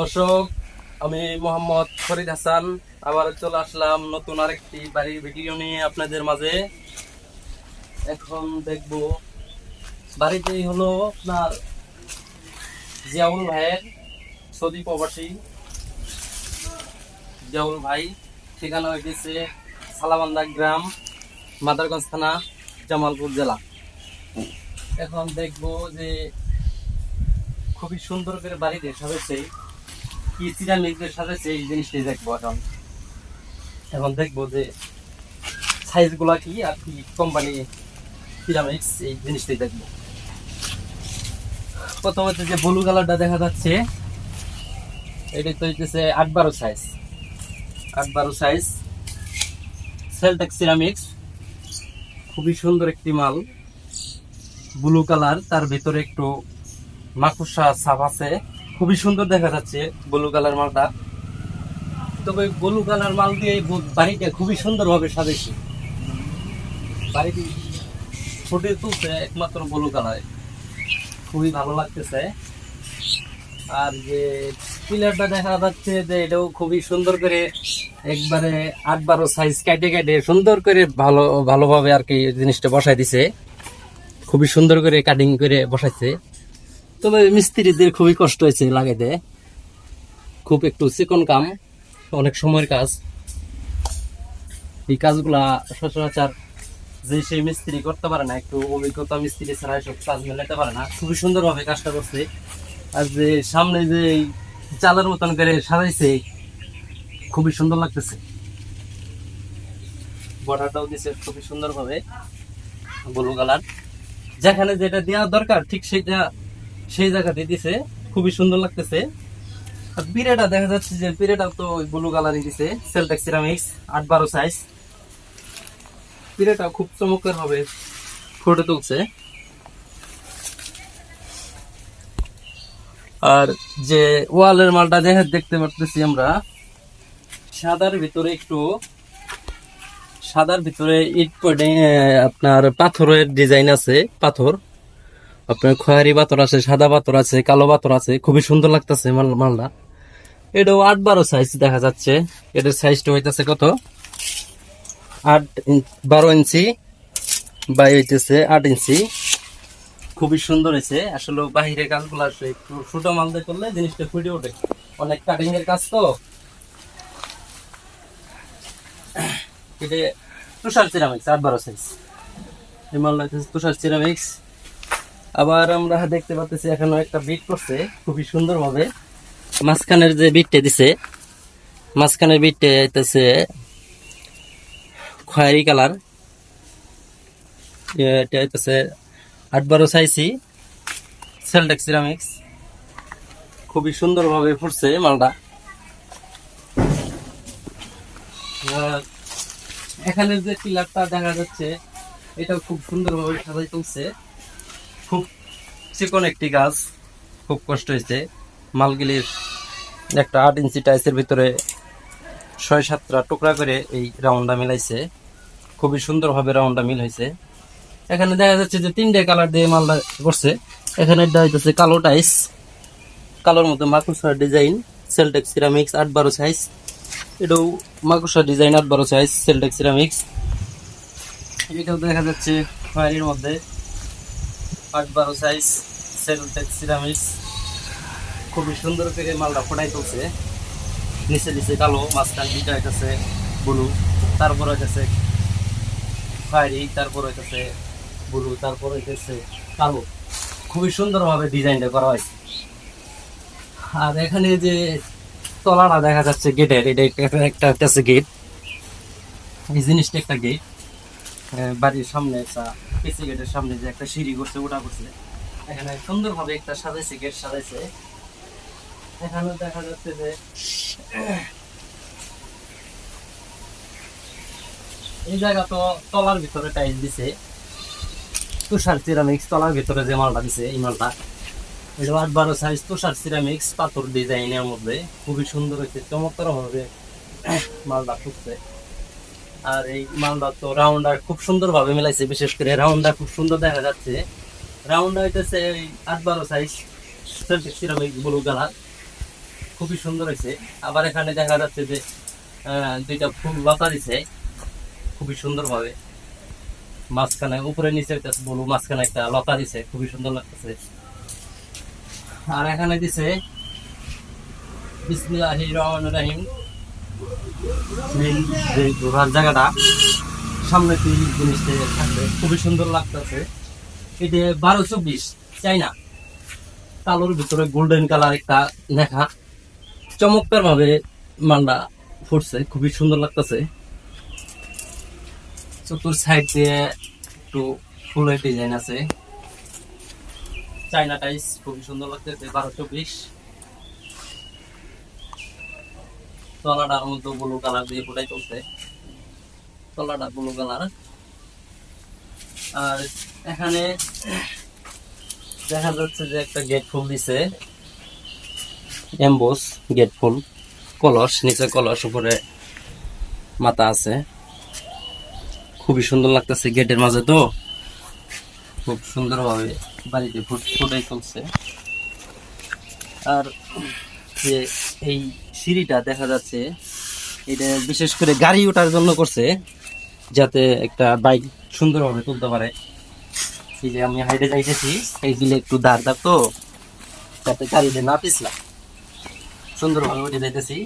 দর্শক, আমি মোহাম্মদ ফরিদ হাসান। আবার চলে আসলাম নতুন আরেকটি বাড়ির ভিডিও নিয়ে আপনাদের মাঝে। এখন দেখব বাড়িতেই হলো আপনার জিয়াউল ভাইয়ের সৌদি প্রবাসী। জিয়াউল ভাই ঠিকানা হয়েছে সালামান্দা গ্রাম, মাদারগঞ্জ থানা, জামালপুর জেলা। এখন দেখব যে খুবই সুন্দর করে বাড়ি বাড়িতে সাজাচ্ছে কি সিরামিকের সাজাচ্ছে এই জিনিসটাই দেখব এখন। এখন দেখব যে সাইজগুলা কি আর কি কোম্পানি সিরামিক্স এই জিনিসটাই দেখব। প্রথমত যে ব্লু কালারটা দেখা যাচ্ছে। এটা তো হইতেছে আট বারো সাইজ আট বারো সাইজ সেলটেক সিরামিক্স খুবই সুন্দর একটি মাল। ব্লু কালার তার ভিতরে একটু মাকুসা ছাপ আছে। খুবই সুন্দর দেখা যাচ্ছে ব্লু কালার মালটা। তবে ব্লু কালার মাল দিয়ে বাড়িটা খুবই সুন্দর ভাবে সাজাইছে। বাড়িটি ফুটে তুলছে একমাত্র ব্লু কালার। খুবই ভালো লাগতেছে। আর যে পিলারটা দেখা যাচ্ছে যে এটাও খুবই সুন্দর করে একবারে আট বারো সাইজ কেটে কেটে সুন্দর করে ভালো, ভালোভাবে আর কি জিনিসটা বসাই দিছে। খুবই সুন্দর করে কাটিং করে বসাইছে। তবে মিস্ত্রিদের খুবই কষ্ট হয়েছে লাগাইতে। খুব একটু চিকন কাম, অনেক সময়ের কাজ। এই কাজগুলা সচরাচর যে সেই মিস্ত্রি করতে পারে না, একটু অভিজ্ঞতা মিস্ত্রি ছাড়া এসব কাজ মেলাতে পারে না। খুবই সুন্দরভাবে কাজটা করছে। আর যে সামনে যে চালের মতন করে সাজাইছে, খুবই সুন্দর লাগতেছে। বর্ডারটাও দিছে খুবই সুন্দরভাবে ব্লু কালার যেখানে যেটা দেওয়া দরকার, ঠিক সেটা সেই জায়গাতে দিছে। খুবই সুন্দর লাগতেছে। আর পিড়েটা দেখা যাচ্ছে যে পিড়েটা তো ওই ব্লু কালারই দিছে সেলটেক সিরামিক্স আট বারো সাইজ পিড়েটা খুব চমৎকার হবে ফুটে তুলছে। আর যে ওয়ালের মালটা দেখে দেখতে পারতেছি আমরা, সাদার ভিতরে একটু, সাদার ভিতরে ইট আপনার পাথরের ডিজাইন আছে, পাথর। আপনার খয়ারি পাথর আছে, সাদা পাথর আছে, কালো পাথর আছে, খুবই সুন্দর লাগতেছে মাল, মালটা। এটাও আট বারো সাইজ দেখা যাচ্ছে। এটার সাইজটা হইতেছে কত? আট বারো ইঞ্চি বাই হইতেছে আট ইঞ্চি। খুবই সুন্দর হয়েছে আসলে বাহিরের কাজগুলো আসলে একটু ছোটো মাল দিয়ে করলে জিনিসটা ফুটে ওঠে। অনেক কাটিং এর কাজ তো। এটা তুষার সিরামিক্স আট বারো সাইজ এই হচ্ছে তুষার সিরামিক্স আবার আমরা দেখতে পাচ্ছি এখানে একটা বিট করছে, খুবই সুন্দর ভাবে মাঝখানের যে বিটটা দিছে, মাঝখানের বিটটা হইতেছে খয়েরি কালার। এটা হইতেছে আট বারো সাইজই সেলটেক সিরামিক্স খুবই সুন্দর ভাবে ফুটছে মালটা। এখানে যে পিলারটা দেখা যাচ্ছে এটা খুব সুন্দর ভাবে সাজাই তুলছে। খুব চিকন একটি গাছ, খুব কষ্ট হয়েছে। মালগুলির একটা আট ইঞ্চি টাইসের ভিতরে ছয় সাতটা টুকরা করে এই রাউন্ডটা মিলাইছে। খুবই সুন্দরভাবে রাউন্ডটা মিল হয়েছে। এখানে দেখা যাচ্ছে যে তিনটে কালার দিয়ে মালটা করছে। এখানে হইতেছে কালো টাইস, কালোর মধ্যে মাকুসার ডিজাইন, সেলটেক সিরামিক্স, আট বারো সাইজ। এটাও মাকুসার ডিজাইন, আট বারো সাইজ, সেলটেক সিরামিক্স। এটাও দেখা যাচ্ছে ফায়ারির মধ্যে। আট বারো সাইজ সেলটেক সিরামিক্স খুবই সুন্দর করে মালটা ফোটাই তুলছে। নিচে নিচে কালো, মাঝখান দুইটা হইতেছে ব্লু তারপর হইতেছে ফায়ারি তারপর হইতেছে ব্লু তারপর হইতেছে কালো। খুবই সুন্দরভাবে ডিজাইনটা করা হয়েছে। আর এখানে যে তলাটা দেখা যাচ্ছে গেটের এটা একটা একটা গেট এই জিনিসটা একটা গেট বাড়ির সামনে একটা পিসি গেটের সামনে যে একটা সিঁড়ি করছে ওটা করছে। এখানে সুন্দরভাবে একটা সাজাইছে, গেট সাজাইছে। এখানে দেখা যাচ্ছে যে, এই জায়গা তো তলার ভিতরে টাইল দিছে। তুষার সিরামিক্স তলার ভিতরে যে মালটা দিছে, এই মালটা। এটা আট বারো সাইজ তুষার সিরামিক্স, পাথর ডিজাইনের মধ্যে। খুবই সুন্দর হয়েছে চমৎকার ভাবে মালটা ফুটছে। আর এই মালটা তো রাউন্ডার খুব সুন্দর ভাবে মিলাইছে, বিশেষ করে রাউন্ডার খুব সুন্দর দেখা যাচ্ছে। রাউন্ডার হইতেছে এই আট বারো সাইজ সিরামিক ব্লু কালার খুবই সুন্দর হয়েছে আবার এখানে দেখা যাচ্ছে যে দুইটা ফুল লতা দিছে। খুবই সুন্দর ভাবে মাঝখানে উপরে নিচে একটা বলু মাঝখানে একটা লতা দিছে। খুবই সুন্দর লাগতেছে। আর এখানে দিছে বিসমিল্লাহির রহমানির রহিম। ঘোরার জায়গাটা, সামনে থাকবে, খুবই সুন্দর লাগতেছে। এটা বারো চব্বিশ চাই না কালোর ভিতরে গোল্ডেন কালার একটা লেখা। চমৎকার ভাবে মালটা ফুটছে, খুবই সুন্দর লাগতেছে। চতুর সাইড দিয়ে একটু ফুলের ডিজাইন আছে। চাইনা টাইস খুবই সুন্দর লাগতেছে, বারো চব্বিশ। তলাটার মধ্যে ব্লু কালার দিয়ে ফুটাই চলছে তলাটা ব্লু কালার আর এখানে দেখা যাচ্ছে যে একটা গেট ফুল দিছে। এম্বোস গেট ফুল। কলস নিচে কলস উপরে মাথা আছে। খুবই সুন্দর লাগতেছে গেটের মাঝে তো। খুব সুন্দরভাবে বাড়িতে ফুট ফুটাই চলছে আর যে এই সিঁড়িটা দেখা যাচ্ছে, এটা বিশেষ করে গাড়ি ওঠার জন্য করছে, যাতে একটা বাইক সুন্দরভাবে তুলতে পারে। এই যে আমি হাইটে যাইতেছি, এই দিলে একটু দাঁড় দাঁড় তো, যাতে গাড়িতে না পিছলা। সুন্দরভাবে উঠে যাইতেছি,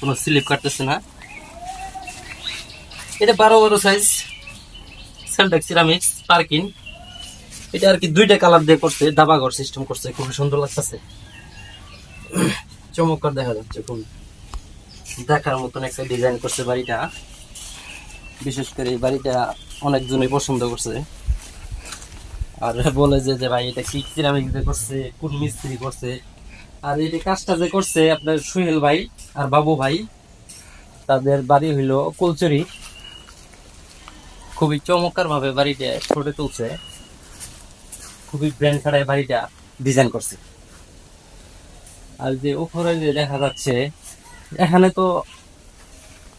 কোনো স্লিপ কাটতেছে না। এটা বারো বারো সাইজ সেলটেক সিরামিক্স পার্কিং এটা আর কি দুইটা কালার দিয়ে করছে দাবাঘর সিস্টেম করছে, খুবই সুন্দর লাগতেছে। চমৎকার দেখা যাচ্ছে খুব দেখার মতন একটা ডিজাইন করছে বাড়িটা। বিশেষ করে এই বাড়িটা অনেকজনই পছন্দ করছে। আর বলে যে যে ভাই, এটা কি সিরামিক করছে? কোন মিস্ত্রি করছে? আর এই কাজটা যে করছে আপনার সুহেল ভাই আর বাবু ভাই, তাদের বাড়ি হইল কুলচুরি। খুবই চমৎকার ভাবে বাড়িটা ফুটে তুলছে। খুবই ব্র্যান্ড ছাড়াই বাড়িটা ডিজাইন করছে। আর যে উপরে যে দেখা যাচ্ছে এখানে তো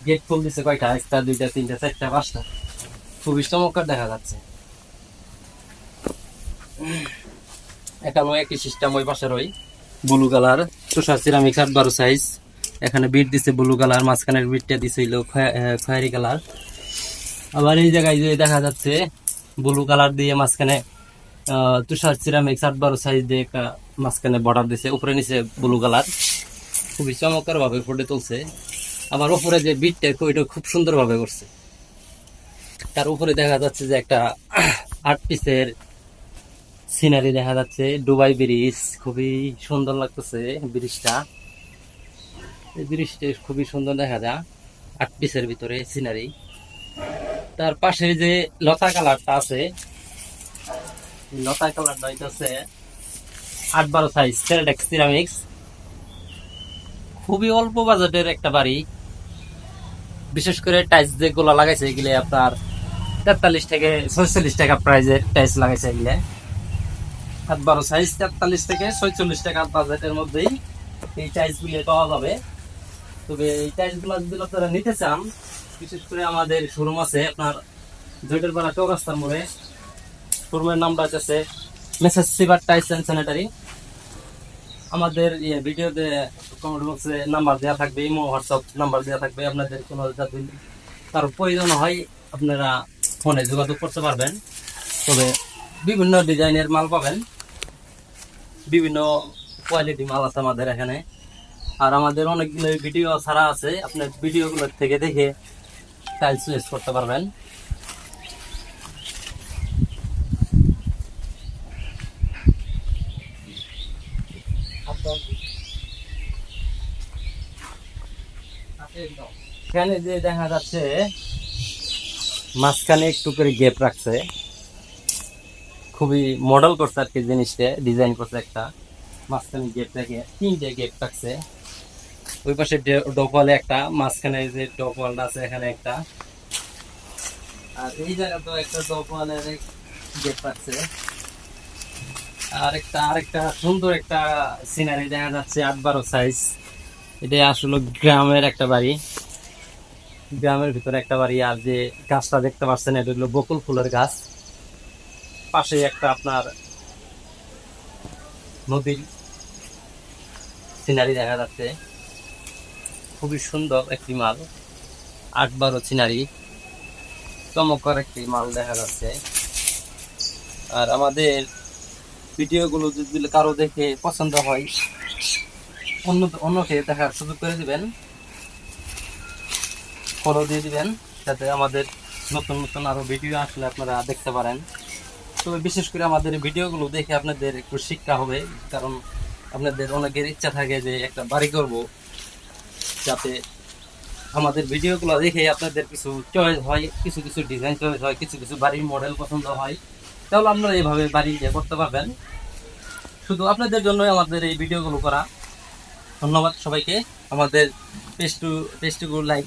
গেট ফুল দিছে কয়টা? একটা দুইটা তিনটা চারটা পাঁচটা। খুবই চমৎকার দেখা যাচ্ছে। এটা এখানেও একই সিস্টেম ওই পাশের ওই ব্লু কালার তুষার সিরামিক আট বারো সাইজ এখানে বিট দিছে ব্লু কালার মাঝখানের বিটটা দিছে হইল খয়ে- আহ, খয়েরি কালার আবার এই জায়গায় যে দেখা যাচ্ছে ব্লু কালার দিয়ে মাঝখানে তুষার সিরামিক আট বারো সাইজ দিয়ে মাঝখানে বর্ডার দিছে উপরে নিচে ব্লু কালার খুবই চমৎকার ভাবে ফুটে তুলছে। আবার উপরে যে বিটটা ওইটা খুব সুন্দর ভাবে করছে। তার উপরে দেখা যাচ্ছে যে একটা আট পিসের সিনারি দেখা যাচ্ছে। দুবাই ব্রিজ খুবই সুন্দর লাগতেছে ব্রিজটা এই ব্রিজটা খুবই সুন্দর দেখা যায় আট পিসের ভিতরে সিনারি তার পাশে যে লতা কালারটা আছে লতা কালারটা হইতেছে আট বারো সাইজ সেলটেক্স সিরামিক্স খুবই অল্প বাজেটের একটা বাড়ি। বিশেষ করে টাইলস যেগুলো লাগাইছে, এগুলো আপনার তেতাল্লিশ থেকে ছয়চল্লিশ টাকা প্রাইজের টাইলস লাগাইছে এগুলো। সাত বারো সাইজ তেতাল্লিশ থেকে ছয়চল্লিশ টাকা বাজেটের মধ্যেই এই টাইলসগুলো পাওয়া যাবে। তবে এই টাইলসগুলো যদি আপনারা নিতে চান, বিশেষ করে আমাদের শোরুম আছে আপনার জয়টেরপাড়া চৌরাস্তার মোড়ে। শোরুমের নামটা হচ্ছে মেসেজ সিভার টাইলস অ্যান্ড স্যানিটারি আমাদের ইয়ে ভিডিওতে কমেন্ট বক্সে নাম্বার দেওয়া থাকবে, ইমো হোয়াটসঅ্যাপ নাম্বার দেওয়া থাকবে, আপনাদের কোনো যদি কারও প্রয়োজন হয়, আপনারা ফোনে যোগাযোগ করতে পারবেন। তবে বিভিন্ন ডিজাইনের মাল পাবেন। বিভিন্ন কোয়ালিটি মাল আছে আমাদের এখানে। আর আমাদের অনেকগুলো ভিডিও ছাড়া আছে, আপনার ভিডিওগুলোর থেকে দেখে টাইলস ইউজ করতে পারবেন। এখানে যে দেখা যাচ্ছে, মাঝখানে একটু করে গ্যাপ রাখছে। খুবই মডেল করছে আর কি জিনিসটা ডিজাইন করছে একটা। মাঝখানে গেট রেখে তিনটে গেট রাখছে। ওই পাশে ডকওয়ালে একটা, মাঝখানে যে ডকওয়ালটা আছে, এখানে একটা। আর এই জায়গাতে একটা ডকওয়ালের গেট রাখছে আর একটা আরেকটা সুন্দর একটা সিনারি দেখা যাচ্ছে আট বারো সাইজ এটা আসলে গ্রামের একটা বাড়ি। গ্রামের ভিতরে একটা বাড়ি, আর যে গাছটা দেখতে পাচ্ছেন, এটা হলো বকুল ফুলের গাছ। পাশে একটা আপনার নদীর সিনারি দেখা যাচ্ছে। খুবই সুন্দর একটি মাল আট বারো চিনারি। চমৎকার একটি মাল দেখা যাচ্ছে। আর আমাদের ভিডিওগুলো যদি কারও দেখে পছন্দ হয় অন্য অন্যকে দেখার সুযোগ করে দিবেন। ফলো দিয়ে দিবেন, যাতে আমাদের নতুন নতুন আরও ভিডিও আসলে আপনারা দেখতে পারেন। তবে বিশেষ করে আমাদের ভিডিওগুলো দেখে আপনাদের একটু শিক্ষা হবে, কারণ আপনাদের অনেকের ইচ্ছা থাকে যে একটা বাড়ি করব। যাতে আমাদের ভিডিওগুলো দেখে আপনাদের কিছু চয়েস হয়, কিছু কিছু ডিজাইন চয়েস হয়, কিছু কিছু বাড়ির মডেল পছন্দ হয়। তাহলে আপনারা এইভাবে বাড়ি করতে পারবেন। শুধু আপনাদের জন্যই আমাদের এই ভিডিওগুলো করা। ধন্যবাদ সবাইকে। আমাদের পেজ টু পেজটুকু লাইক